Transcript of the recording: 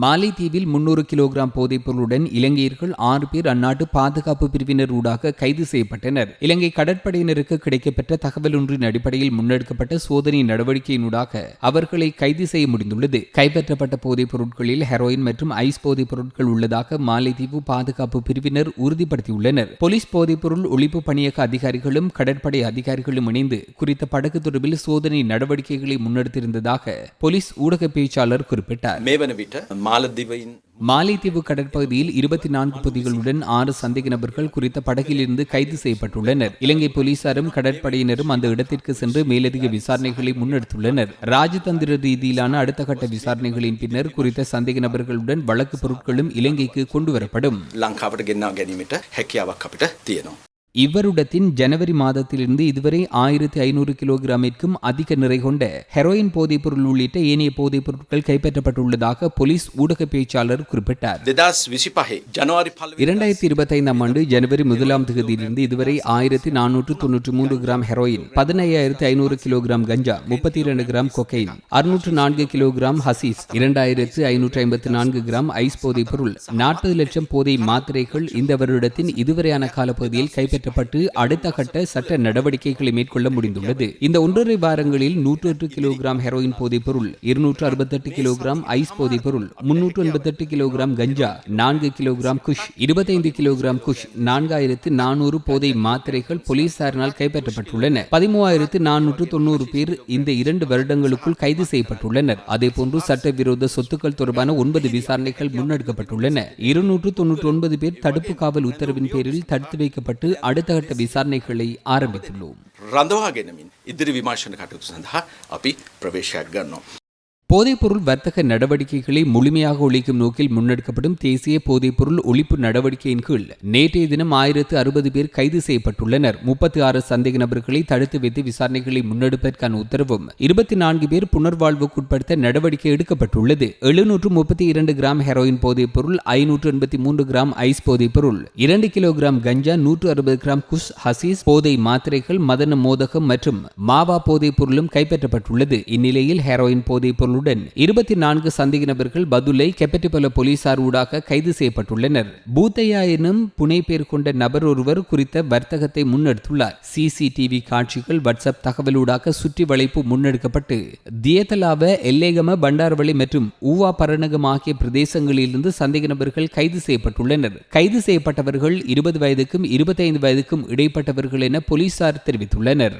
மாலைத்தீவில் முன்னூறு கிலோகிராம் போதைப்பொருளுடன் இலங்கையர்கள் ஆறு பேர் அந்நாட்டு பாதுகாப்பு பிரிவினர் ஊடாக கைது செய்யப்பட்டனர். இலங்கை கடற்படையினருக்கு கிடைக்கப்பெற்ற தகவல் ஒன்றின் அடிப்படையில் முன்னெடுக்கப்பட்ட சோதனை நடவடிக்கையினூடாக அவர்களை கைது செய்ய முடிந்துள்ளது. கைப்பற்றப்பட்ட போதைப் பொருட்களில் ஹெரோயின் மற்றும் ஐஸ் போதைப் பொருட்கள் உள்ளதாக மாலைத்தீவு பாதுகாப்பு பிரிவினர் உறுதிப்படுத்தியுள்ளனர். போலீஸ் போதைப்பொருள் ஒழிப்பு பணியக அதிகாரிகளும் கடற்படை அதிகாரிகளும் இணைந்து குறித்த படகு தொடர்பில் சோதனை நடவடிக்கைகளை முன்னெடுத்திருந்ததாக போலீஸ் ஊடக பேச்சாளர் குறிப்பிட்டார். மாலத்தீவின் மாலைத்தீவு கடற்பகுதியில் இருபத்தி நான்கு பொதிகளுடன் ஆறு சந்தேக நபர்கள் குறித்த படகிலிருந்து கைது செய்யப்பட்டுள்ளனர். இலங்கை போலீசாரும் கடற்படையினரும் அந்த இடத்திற்கு சென்று மேலதிக விசாரணைகளை முன்னெடுத்துள்ளனர். ராஜதந்திர ரீதியிலான அடுத்த கட்ட விசாரணைகளின் பின்னர் குறித்த சந்தேக நபர்களுடன் வழக்கு பொருட்களும் இலங்கைக்கு கொண்டுவரப்படும் இவ்வருடத்தின் ஜனவரி மாதத்திலிருந்து இதுவரை ஆயிரத்தி ஐநூறு கிலோகிராமிற்கும் அதிக நிறை கொண்ட ஹெரோயின் போதைப்பொருள் உள்ளிட்ட ஏனைய போதைப் பொருட்கள் கைப்பற்றப்பட்டுள்ளதாக போலீஸ் ஊடக பேச்சாளர் குறிப்பிட்டார். இரண்டாயிரத்தி இருபத்தைந்தாம் ஆண்டு ஜனவரி முதலாம் தேதியிலிருந்து இதுவரை ஆயிரத்தி நானூற்று தொன்னூற்றி மூன்று கிராம் ஹெரோயின் பதினையாயிரத்தி ஐநூறு கிலோகிராம் கஞ்சா முப்பத்தி இரண்டு கிராம் கொக்கைன் அறுநூற்று நான்கு கிலோகிராம் ஹசீஸ் இரண்டாயிரத்து ஐநூற்று ஐம்பத்தி நான்கு கிராம் ஐஸ் போதைப் பொருள் நாற்பது லட்சம் போதை மாத்திரைகள் இந்த வருடத்தின் இதுவரையான காலப்பகுதியில் கைப்பற்ற திட்டப்பட்டு அடுத்த கட்ட சட்ட நடவடிக்கைகளை மேற்கொள்ள முடிந்துள்ளது. இந்த ஒன்றரை வாரங்களில் நூற்று எட்டு கிலோகிராம் ஹெரோயின் போதைப் பொருள் இருநூற்று அறுபத்தெட்டு கிலோகிராம் ஐஸ் போதைப் பொருள் முன்னூற்று எண்பத்தெட்டு கிலோகிராம் கஞ்சா நான்கு கிலோகிராம் குஷ் இருபத்தைந்து கிலோகிராம் குஷ் நான்காயிரத்து நானூறு போதை மாத்திரைகள் போலீசாரினால் கைப்பற்றப்பட்டுள்ளன. பதிமூவாயிரத்து நானூற்று தொண்ணூறு பேர் இந்த இரண்டு வருடங்களுக்குள் கைது செய்யப்பட்டுள்ளனர். அதேபோன்று சட்டவிரோத சொத்துக்கள் தொடர்பான ஒன்பது விசாரணைகள் முன்னெடுக்கப்பட்டுள்ளன. இருநூற்று தொன்னூற்றி ஒன்பது பேர் தடுப்பு காவல் உத்தரவின் பேரில் தடுத்து வைக்கப்பட்டு அடுத்த கட்ட விசாரணைகளை ஆரம்பித்துள்ளோம் රඳවාගෙනමින් ඉදිරි විමර්ශණ කටයුතු සඳහා අපි ප්‍රවේශයක් ගන්නවා. போதைப்பொருள் வர்த்தக நடவடிக்கைகளை முழுமையாக ஒழிக்கும் நோக்கில் முன்னெடுக்கப்படும் தேசிய போதைப்பொருள் ஒழிப்பு நடவடிக்கையின் கீழ் நேற்றைய தினம் ஆயிரத்து அறுபது பேர் கைது செய்யப்பட்டுள்ளனர். முப்பத்தி ஆறு சந்தேக நபர்களை தடுத்து வைத்து விசாரணைகளை முன்னெடுப்பதற்கான உத்தரவும் இருபத்தி நான்கு பேர் புனர்வாழ்வுக்குட்படுத்த நடவடிக்கை எடுக்கப்பட்டுள்ளது. எழுநூற்று முப்பத்தி இரண்டு கிராம் ஹெரோயின் போதைப்பொருள் ஐநூற்று எண்பத்தி மூன்று கிராம் ஐஸ் போதைப்பொருள் இரண்டு இரண்டு கிலோகிராம் கஞ்சா நூற்று அறுபது கிராம் குஷ் ஹசீஸ் போதை மாத்திரைகள் மதன மோதகம் மற்றும் மாவா போதைப்பொருளும் கைப்பற்றப்பட்டுள்ளது. இந்நிலையில் ஹெரோயின் போதைப்பொருள் பொருளுடன் இருபத்தி நான்கு சந்தேக நபர்கள் பதுலை கெப்பட்டிபல போலீசார் ஊடாக கைது செய்யப்பட்டுள்ளனர். பூத்தையா எனும் புனை பேர் கொண்ட நபர் ஒருவர் குறித்த வர்த்தகத்தை முன்னெடுத்துள்ளார். சிசிடிவி காட்சிகள் வாட்ஸ்அப் தகவலூடாக சுற்றி வளைப்பு முன்னெடுக்கப்பட்டு தியத்தலாவ எல்லேகம பண்டாரவளி மற்றும் ஊவா பரணகம் ஆகிய பிரதேசங்களிலிருந்து சந்தேக நபர்கள் கைது செய்யப்பட்டுள்ளனர். கைது செய்யப்பட்டவர்கள் இருபது வயதுக்கும் இருபத்தைந்து வயதுக்கும் இடைப்பட்டவர்கள் என போலீசார் தெரிவித்துள்ளனர்.